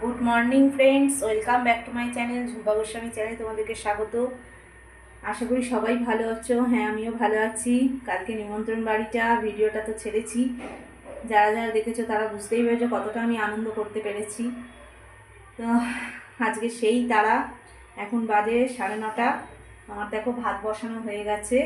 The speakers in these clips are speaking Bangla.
Good morning friends welcome back to my channel Jhumpa Goswami channel তোমাদেরকে স্বাগত। আশা করি সবাই ভালো আছো। হ্যাঁ আমিও ভালো আছি। কালকে নিমন্ত্রণ বাড়িটা, ভিডিওটা তো ছেড়েছি। যারা যারা দেখেছ তারা বুঝতেই পেরেছ কতটা আমি আনন্দ করতে পেরেছি। তো, আজকে সেই তারা। এখন বাজে সাড়ে নটা। আমার দেখো ভাত বসানো হয়ে গেছে।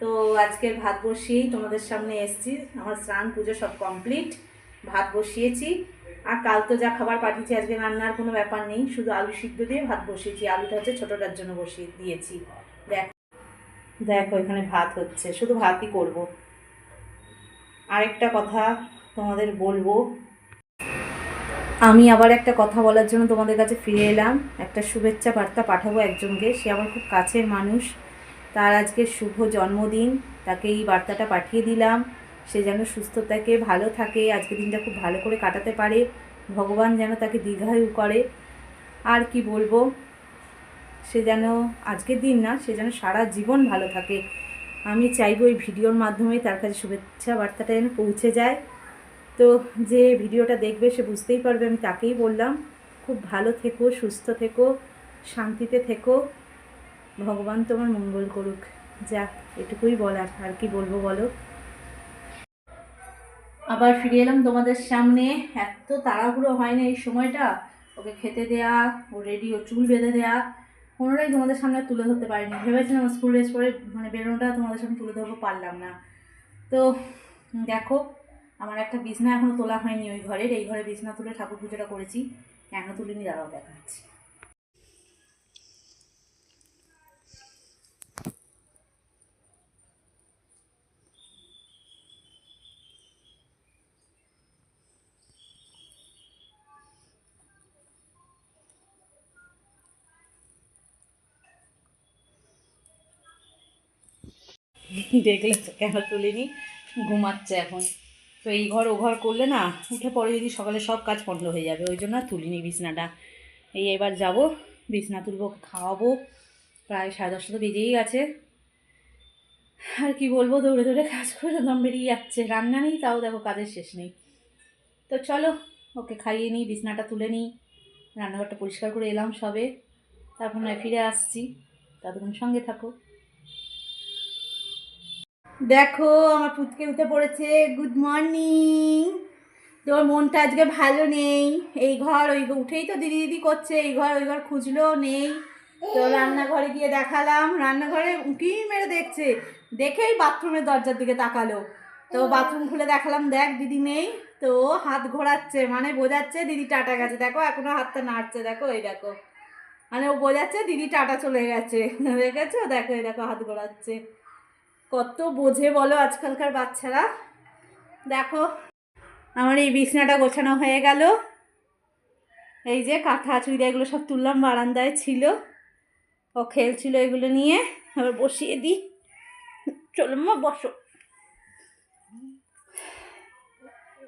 তো আজকে ভাত বসিয়েই তোমাদের সামনে এসেছি। আমার স্নান, পুজো সব কমপ্লিট ভাত বসিয়েছি। আর কাল তো যা খাবার পাঠিয়েছি, আজকে রান্নার কোনো ব্যাপার নেই, শুধু আলু সিদ্ধ দিয়ে ভাত বসিয়েছি, আলুটা হচ্ছে ছোটোটার জন্য বসিয়ে দিয়েছি। দেখ, দেখো এখানে ভাত হচ্ছে, শুধু ভাতই করব। আরেকটা কথা তোমাদের বলব, আমি আবার একটা কথা বলার জন্য তোমাদের কাছে ফিরে এলাম। একটা শুভেচ্ছা বার্তা পাঠাবো একজনকে, সে আমার খুব কাছের মানুষ। তার আজকে শুভ জন্মদিন, তাকে এই বার্তাটা পাঠিয়ে দিলাম। সে যেন সুস্থ থাকে, ভালো থাকে, আজকে দিনটা খুব ভালো করে কাটাতে পারে, ভগবান যেন তাকে দীর্ঘায়ু করে। আর কি বলব? সে যেন আজকের দিন না, সে যেন সারা জীবন ভালো থাকে। আমি চাইব এই ভিডিওর মাধ্যমে তার কাছে শুভেচ্ছা বার্তাটা যেন পৌঁছে যায়। তো যে ভিডিওটা দেখবে সে বুঝতেই পারবে, আমি তাকেই বললাম, খুব ভালো থেকো, সুস্থ থেকো, শান্তিতে থেকো। ভগবান তোমার মঙ্গল করুক। যা, এটুকুই বলার। আর কি বলব বলো? আবার ফিরে এলাম তোমাদের সামনে। এত তাড়াহুড়ো হয় না এই সময়টা। ওকে খেতে দেয়া, ও রেডি ও চুল বেঁধে দেয়া। কোনোটাই তোমাদের সামনে তুলে ধরতে পারিনি। ভেবেছিলাম স্কুল ড্রেস পরে মানে বেরোনোটা তোমাদের সামনে তুলে ধরবো, পারলাম না। তো দেখো, আমার একটা বিছনা এখনও তোলা হয়নি ওই ঘরের। এই ঘরে বিছনা তুলে ঠাকুর পুজোটা করেছি। কেন তুলিনি, দাঁড়াও, দেখাচ্ছি। দেখলে কেন তুলিনি? ঘুমাচ্ছে এখন। তো এই ঘর ও ঘর করলে না, উঠে পরে যদি সকালে সব কাজ বন্ধ হয়ে যাবে, ওই জন্য তুলিনি বিছনাটা। এই এবার যাব, বিছনা তুলবো, খাওয়াবো, প্রায় সাড়ে দশটা তো বেজেই গেছে। আর কি বলব, দৌড়ে দৌড়ে কাজ করে দম বেরিয়ে যাচ্ছে। রান্না নেই, তাও দেখো কাজের শেষ নেই। তো চলো, ওকে খাইয়ে নিই, বিছনাটা তুলে নিই। রান্নাঘরটা পরিষ্কার করে এলাম সবে। তারপর নয় ফিরে আসছি। ততক্ষণ সঙ্গে থাকো। দেখো, আমার পুচকে উঠে পড়েছে। গুড মর্নিং তোর মনটা আজকে ভালো নেই। এই ঘর, ওই উঠেই তো দিদি দিদি করছে। এই ঘর, ওই ঘর খুঁজলো, নেই। তো রান্নাঘরে গিয়ে দেখালাম। রান্নাঘরে উঁকি মেরে দেখছে। দেখেই বাথরুমের দরজার দিকে তাকালো। তো বাথরুম খুলে দেখালাম, দেখ দিদি নেই। তো হাত ঘোরাচ্ছে মানে বোঝাচ্ছে দিদি টাটা গেছে। দেখো, এখনও হাতটা নাড়ছে, দেখো, এই দেখো। মানে ও বোঝাচ্ছে দিদি টাটা চলে গেছে। দেখেছ? দেখো, এই দেখো, হাত ঘোরাচ্ছে। কত বোঝে বলো আজকালকার বাচ্চারা। দেখো, আমার এই বিছনাটা গোছানো হয়ে গেল। এই যে কাঁথা চুড়িদা এগুলো সব তুললাম, বারান্দায় ছিল। ও খেলছিল এগুলো নিয়ে। আবার বসিয়ে দিই। চলো মা, বসো।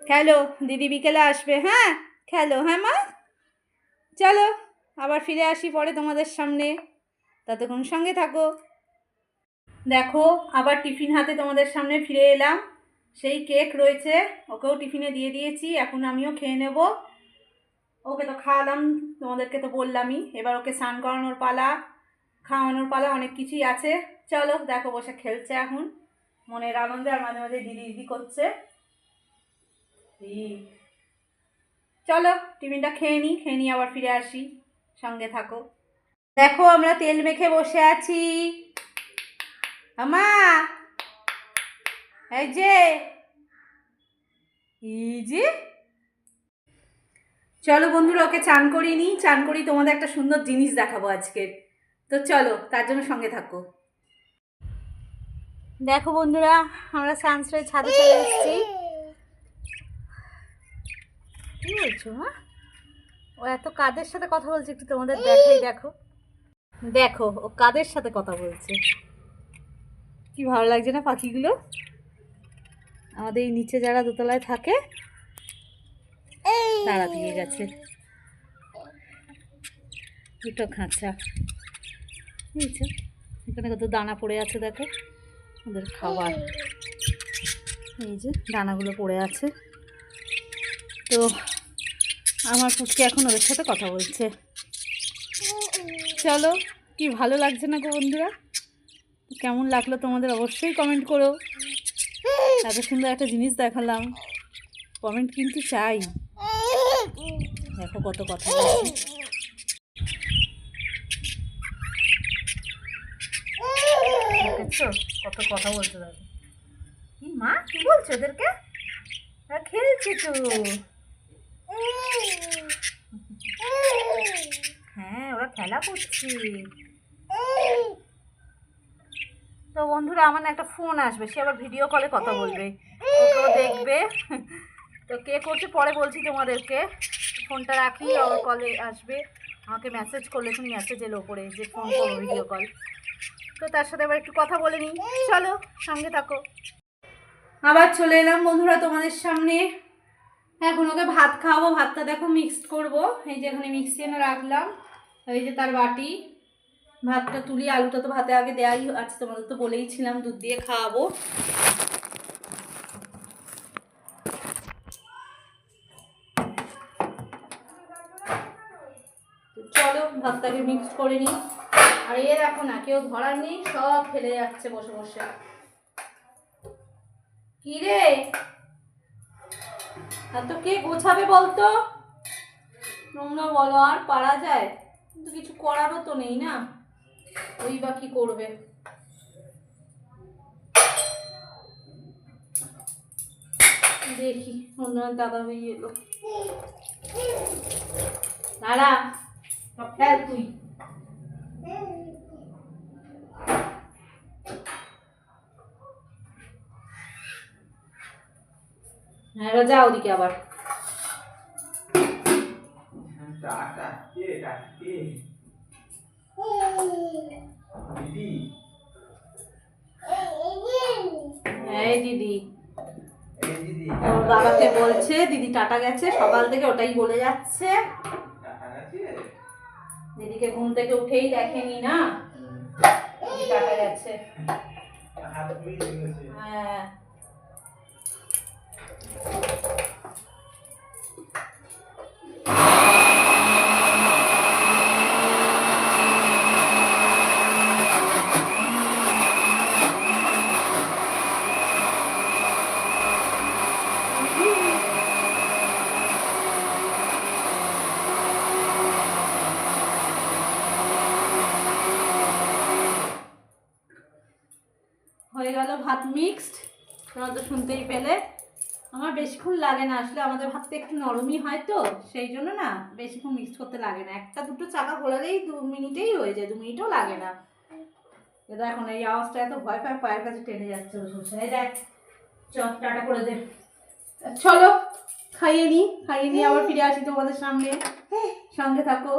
খেলো, দিদি বিকেলে আসবে হ্যাঁ? খেলো হ্যাঁ মা? চলো, আবার ফিরে আসি পরে তোমাদের সামনে। ততক্ষণ সঙ্গে থাকো। দেখো, আবার টিফিন হাতে তোমাদের সামনে ফিরে এলাম। সেই কেক রয়েছে, ওকেও টিফিনে দিয়ে দিয়েছি, এখন আমিও খেয়ে নেব। ওকে তো খাওয়ালাম, তোমাদেরকে তো বললামই। এবার ওকে স্নান করানোর পালা, খাওয়ানোর পালা, অনেক কিছুই আছে। চলো, দেখো বসে খেলছে এখন। মনের আনন্দে আর মাঝে মাঝে দিদি দিদি করছে। চলো, টিফিনটা খেয়ে নিই খেয়ে নিই আবার ফিরে আসি। সঙ্গে থাকো। দেখো, আমরা তেল মেখে বসে আছি। আমা এই যে এই যে চলো বন্ধুরা, ওকে চান করিয়ে নিই। চান করি তোমাদের একটা সুন্দর জিনিস দেখাবো আজকে। তো চলো, তার জন্য সঙ্গে থাকো। দেখো বন্ধুরা, আমরা সানসেটের ছাদে চলে এসেছি। কি বলছো, মা? ও এত কাদের সাথে কথা বলছে একটু তোমাদের দেখাই, দেখো। দেখো, ও কাদের সাথে কথা বলছে? কি ভালো লাগছে না পাখিগুলো? আমাদের এই নিচে যারা দোতলায় থাকে তারা দিয়ে গেছে। দুটো খাঁচা। বুঝছ এখানে কত দানা পড়ে আছে দেখো। ওদের খাবার। এই যে দানাগুলো পড়ে আছে। তো আমার পুচকে এখন ওদের সাথে কথা বলছে। চলো কি ভালো লাগছে না গো বন্ধুরা? কেমন লাগল তোমাদের অবশ্যই কমেন্ট করো। এত সুন্দর একটা জিনিস দেখালাম। কমেন্ট কিন্তু চাই। দেখো কত কথা কত কথা বলছে দেখো মা? কি বলছো ওদেরকে? খেলছে তো। হ্যাঁ ওরা খেলা করছে। তো বন্ধুরা, আমার একটা ফোন আসবে, সে আবার ভিডিও কলে কথা বলবে। ওকেও দেখবে। তো কে করছে পরে বলছি তোমাদেরকে। ফোনটা রাখি, আবার কলে আসবে। আমাকে মেসেজ করলে তুমি মেসেজ এলো ওপরে যে ফোন করব ভিডিও কল তো তার সাথে আবার একটু কথা বলে নিই। চলো, সঙ্গে থাকো। আবার চলে এলাম বন্ধুরা তোমাদের সামনে। এখন ওকে ভাত খাওয়াবো, ভাতটা দেখো মিক্সড করব। এই যে এখানে মিক্সি এনে রাখলাম। এই যে তার বাটি। ভাতটা তুলি, আলুটা তো ভাতে আগে দেওয়াই আছে তোমাদের তো বলেই ছিলাম দুধ দিয়ে খাওয়াবো। চলো, ভাতটাকে মিক্সড করে নিই। আর, এ দেখো না, কেউ ধরার নেই, সব ফেলে যাচ্ছে বসে বসে। কি রে? আর তো কে গোছাবে বলতো? তোমরা বলো, আর পারা যায়? কিন্তু কিছু করারও তো নেই না। ওই বা কি করবে? দেখি, অন্য দাদা হয়ে এলো দাঁড়া তুই। হ্যাঁ যা ওদিকে আবার। কে? দিদি। এই দিদি। ওর বাবাকে বলছে দিদি টাটা গেছে সকাল থেকে ওটাই বলে যাচ্ছে। দিদিকে ঘুম থেকে উঠেই দেখেনি না? টাটা গেছে। হ্যাঁ। গেল ভাত মিক্সড তোমরা তো শুনতেই পেলে। আমার বেশিক্ষণ লাগে না আসলে আমাদের ভাতটা একটু নরমই হয় তো সেই জন্য না বেশিক্ষণ মিক্স করতে লাগে না। একটা দুটো চাকা ঘোরালেই দু মিনিটেই হয়ে যায় দু মিনিটও লাগে না। এ দেখো না এই আওয়াজটা এত ভয় পায় পায়ের কাছে টেনে যাচ্ছে এই দেখ চট টাটা করে দে। চলো খাইয়ে নি খাইয়ে নিয়ে আবার ফিরে আসি তোমাদের সামনে। সঙ্গে থাকো।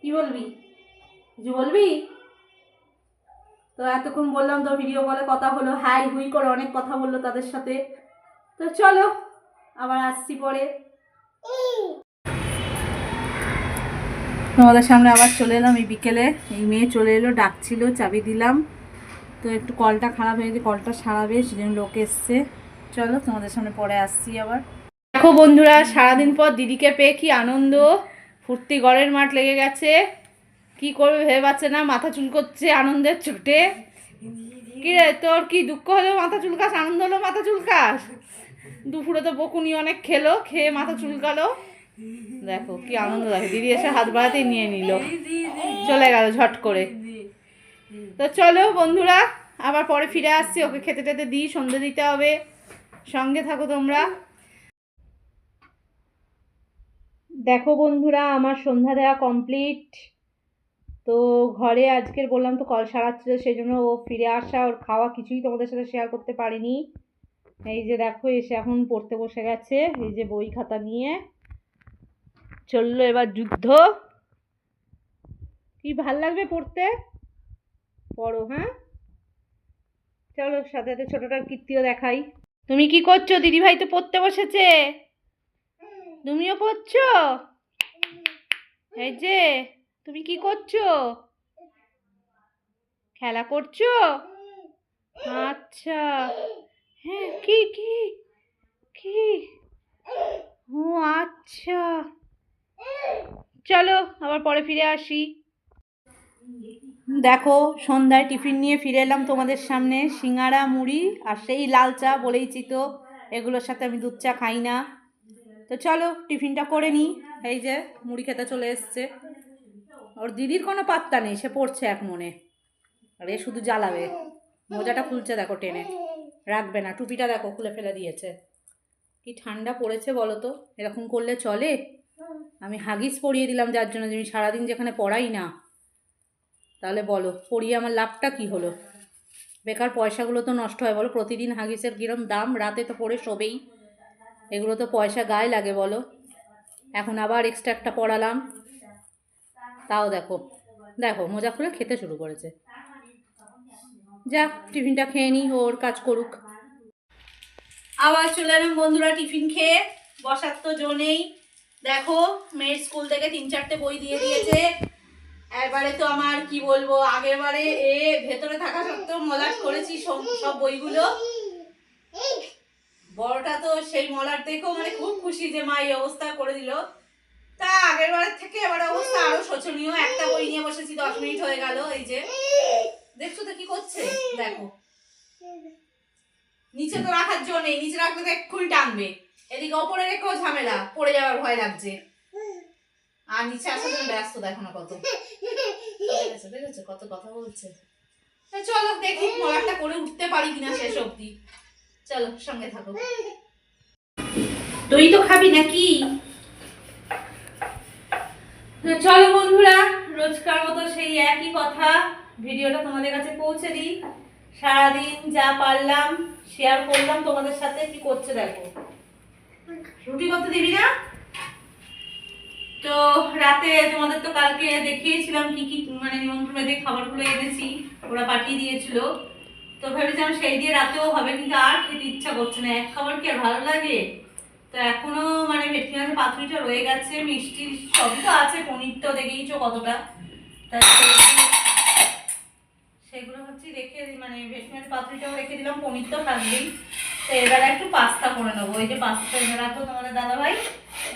কি বলবি? কিছু বলবি? তো এতক্ষণ বললাম তো ভিডিও কলে কথা হলো। হাই হুই করে অনেক কথা বলল তাদের সাথে। তো চলো, আবার আসছি পরে। তোমাদের সামনে আবার চলে এলাম এই বিকেলে। এই মেয়ে চলে এলো, ডাকছিল, চাবি দিলাম। তো একটু কলটা খারাপ হয়েছে কলটা সারাবে, সেজন্য লোক এসছে। চলো, তোমাদের সামনে পরে আসছি আবার। দেখো বন্ধুরা, সারাদিন পর দিদিকে পেয়ে কি আনন্দ। ফুর্তি গড়ের মাঠ লেগে গেছে। কি করবে ভেবে পাচ্ছে না, মাথা চুল করছে আনন্দের চোটে। কি তোর কি দুঃখ হলেও মাথা চুলকাস আনন্দ হলো মাথা চুলকাস দুপুরে তো বকুনি অনেক খেলো, খেয়ে মাথা চুলকালো দেখো কি আনন্দ দেখো, দিদি এসে হাত বাড়াতেই নিয়ে নিল। চলে গেল ঝট করে। তো চলো বন্ধুরা, আবার পরে ফিরে আসছি, ওকে খেতে টেতে দিই, সন্ধে দিতে হবে। সঙ্গে থাকো তোমরা। দেখো বন্ধুরা, আমার সন্ধ্যা দেওয়া কমপ্লিট তো ঘরে আজকের বললাম তো কল সারাচ্ছিল সেই জন্য ও ফিরে আসা ওর খাওয়া কিছুই তোমাদের সাথে শেয়ার করতে পারিনি। এই যে দেখো এসে এখন পড়তে বসে গেছে এই যে বই খাতা নিয়ে। চলল এবার যুদ্ধ। কি ভালো লাগবে পড়তে? পড়ো হ্যাঁ? চলো সাথে সাথে ছোটোটার কীর্তিও দেখাই। তুমি কি করছ? দিদিভাই তো পড়তে বসেছে। তুমিও পড়ছো? এই যে। তুমি কি করছ? খেলা করছ? আচ্ছা। হ্যাঁ কি কি কি? ও আচ্ছা। চলো, আবার পরে ফিরে আসি। দেখো, সন্ধ্যায় টিফিন নিয়ে ফিরে এলাম তোমাদের সামনে। সিঙ্গারা, মুড়ি আর সেই লাল চা বলেইছি তো এগুলোর সাথে আমি দুধ চা খাই না। তো চলো, টিফিনটা করে নিই। এই যে, মুড়ি খেতে চলে এসছে। ওর দিদির কোনো পাত্তা নেই, সে পড়ছে এক মনে। আর এ শুধু জ্বালাবে। মোজাটা খুলছে দেখো টেনে। রাখবে না, টুপিটা দেখো, খুলে ফেলে দিয়েছে। কি ঠান্ডা পড়েছে বলো তো? এরকম করলে চলে? আমি হাগিস পরিয়ে দিলাম যার জন্য আমি সারাদিন যেখানে পড়াই না। তাহলে বলো, পড়িয়ে আমার লাভটা কি হলো? বেকার পয়সাগুলো তো নষ্ট হয় বলো। প্রতিদিন হাগিসের কিরম দাম? রাতে তো পড়ে শোবেই। এগুলো তো পয়সা গায়ে লাগে বলো। এখন আবার এক্সট্রা একটা পড়ালাম। তাও দেখো। দেখো, মোজা খুলে খেতে শুরু করেছে। যাক, টিফিনটা খেয়ে নিই, ওর কাজ করুক। আবার চলে এলাম বন্ধুরা টিফিন খেয়ে। বসার তো জো নেই। দেখো, মেয়ের স্কুল থেকে তিন চারটে বই দিয়ে দিয়েছে। এবারে তো আমার, কি বলব, আগের বারে এ ভেতরে থাকা সত্ত্বেও মলাট করেছি সব সব বইগুলো। বড়টা তো সেই মলাট দেখেও মানে খুব খুশি যে মা এই অবস্থা করে দিল। তা আগের বারের থেকে এবার অবস্থা আরও শোচনীয়। একটা বই নিয়ে বসেছি, দশ মিনিট হয়ে গেল, এই যে। দেখছ তো কি করছে? দেখো। নিচে তো রাখার জন্য নিচে রাখলে তো এক্ষুনি টানবে। এদিকে ওপরে রেখেও ঝামেলা, পড়ে যাওয়ার ভয় লাগছে। আর নিচে আসার জন্য ব্যস্ত, দেখো না কত। দেখেছ কত কথা বলছে। চলো, দেখি মলারটা করে উঠতে পারি কিনা শেষ অবধি। চলো, সঙ্গে থাকো। তুই তো খাবি নাকি? তো চলো বন্ধুরা, রোজকার মতো সেই একই কথা ভিডিওটা তোমাদের কাছে পৌঁছে দিই। সারাদিন যা পারলাম শেয়ার করলাম তোমাদের সাথে, কি করছে দেখো। রুটি করতে দিবি না? তো রাতে তোমাদের তো কালকে দেখিয়েছিলাম কি কি মানে নিমন্ত্রণে খাবারগুলো এনেছি, ওরা পাঠিয়ে দিয়েছিল। তো ভেবেছিলাম সেই দিয়ে রাতেও হবে, কিন্তু আর খেতে ইচ্ছা করছে না। এক খাবার কি আর ভালো লাগে? তো এখনও মানে ভেটকি মাছের পাতুরিটা রয়ে গেছে, মিষ্টি সবই তো আছে পনিরটাও দেখেইছো কতটা? তা সেগুলো- হচ্ছে রেখে মানে ভেটকি মাছের পাতুরিটাও রেখে দিলাম পনির তো থাকবেই। তো এবার একটু পাস্তা করে নেব ওই যে পাস্তা এনে রাখো তোমাদের দাদা ভাই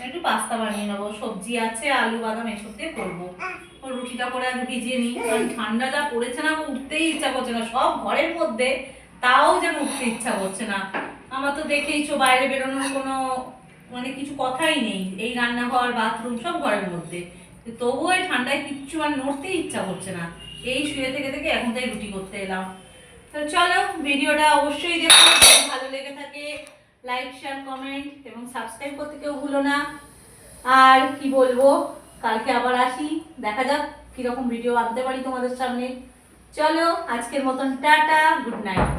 একটু পাস্তা বানিয়ে নেব। সবজি আছে, আলু, বাদাম, এসব দিয়ে করব। রুটিটা করে আগে ভিজিয়ে নিই, কারণ ঠান্ডা যা পড়েছে না, উঠতেই ইচ্ছা করছে না, সব ঘরের মধ্যে, তাও যেন উঠতে ইচ্ছা করছে না। আমার তো দেখেইছো বাইরে বেরোনোর কোনো মানে কিছু কথাই নেই। এই রান্নাঘর, বাথরুম সব ঘরের মধ্যে। তবুও এই ঠান্ডায় কিচ্ছু মানে নড়তেই ইচ্ছা করছে না। এই শুয়ে থেকে থেকে এখন তাই রুটি করতে এলাম। তো চলো, ভিডিওটা অবশ্যই দেখো। ভালো লেগে থাকে লাইক শেয়ার কমেন্ট এবং সাবস্ক্রাইব করতে কেউ ভুলো না। আর কি বলব, কালকে আবার আসি। দেখা যাক কীরকম ভিডিও আনতে পারি তোমাদের সামনে। চলো, আজকের মতন টাটা গুড নাইট